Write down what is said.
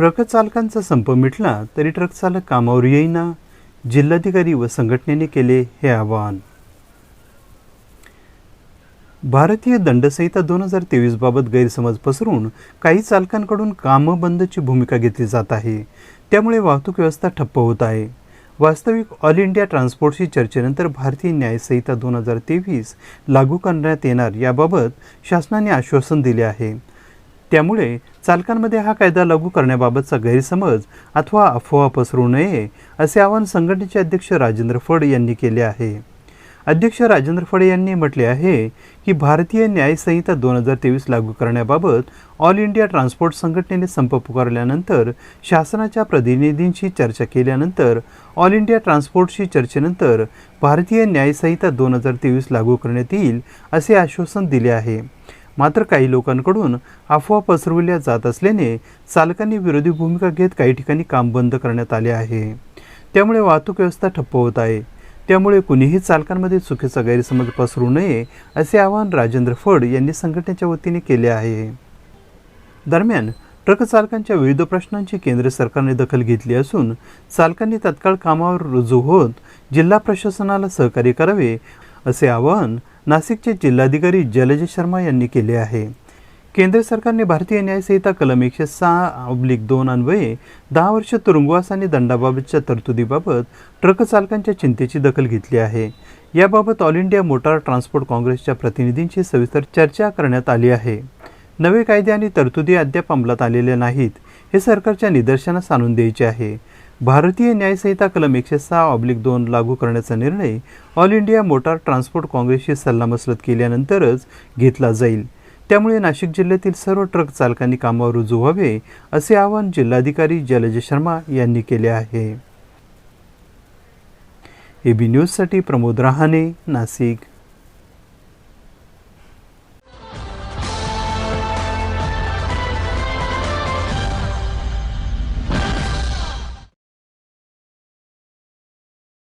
Truck चालकांचा संप मिटला तरी ट्रक चालक कामावर येईना. जिल्हाधिकारी व संघटनेने केले हे आवाहन. भारतीय दंडसंहिता दोन हजार तेवीस बाबत गैरसमज पसरून काही चालकांकडून कामं बंदची भूमिका घेतली जात आहे. त्यामुळे वाहतूक व्यवस्था ठप्प होत आहे. वास्तविक ऑल इंडिया ट्रान्सपोर्टशी चर्चेनंतर भारतीय न्यायसंहिता दोन हजार तेवीस लागू करण्यात येणार याबाबत शासनाने आश्वासन दिले आहे. त्यामुळे चालकांमध्ये हा कायदा लागू करण्याबाबतचा गैरसमज अथवा अफवा पसरू नये असे आवाहन संघटनेचे अध्यक्ष राजेंद्र फड यांनी केले आहे. अध्यक्ष राजेंद्र फडे यांनी म्हटले आहे की भारतीय न्यायसंहिता दोन हजार तेवीस लागू करण्याबाबत ऑल इंडिया ट्रान्सपोर्ट संघटनेने संप पुकारल्यानंतर शासनाच्या प्रतिनिधींशी चर्चा केल्यानंतर ऑल इंडिया ट्रान्सपोर्टशी चर्चेनंतर भारतीय न्यायसंहिता दोन हजार तेवीस लागू करण्यात येईल असे आश्वासन दिले आहे. मात्र काही लोकांकडून अफवा पसरवल्या जात असल्याने चालकांनी विरोधी भूमिका घेत काही ठिकाणी काम बंद करण्यात आले आहे. त्यामुळे वाहतूक व्यवस्था ठप्प होत आहे. त्यामुळे कुणीही चालकांमध्ये चुकीचा गैरसमज पसरू नये असे आवाहन राजेंद्र फड यांनी संघटनेच्या वतीने केले आहे. दरम्यान ट्रक चालकांच्या विविध प्रश्नांची केंद्र सरकारने दखल घेतली असून चालकांनी तत्काळ कामावर रुजू होत जिल्हा प्रशासनाला सहकार्य करावे असे आवाहन नाशिकचे जिल्हाधिकारी जलज शर्मा यांनी केले आहे. केंद्र सरकारने भारतीय न्यायसंहिता कलम एकशे सहा ऑब्लिक दोन अन्वये दहा वर्ष तुरुंगवास आणि दंडाबाबतच्या तरतुदीबाबत ट्रक चालकांच्या चिंतेची दखल घेतली आहे. याबाबत ऑल इंडिया मोटार ट्रान्सपोर्ट काँग्रेसच्या प्रतिनिधींशी सविस्तर चर्चा करण्यात आली आहे. नवे कायदे आणि तरतुदी अद्याप अंमलात आलेल्या नाहीत हे सरकारच्या निदर्शनास आणून द्यायचे आहे. भारतीय न्यायसंहिता कलम एकशे सहा ऑब्लिक दोन लागू करण्याचा निर्णय ऑल इंडिया मोटार ट्रान्सपोर्ट काँग्रेसशी सल्लामसलत केल्यानंतरच घेतला जाईल. त्यामुळे नाशिक जिल्ह्यातील सर्व ट्रक चालकांनी कामावर रुजू व्हावे असे आवाहन जिल्हाधिकारी जलज शर्मा यांनी केले आहे. एबी न्यूजसाठी प्रमोद रहाणे नाशिक.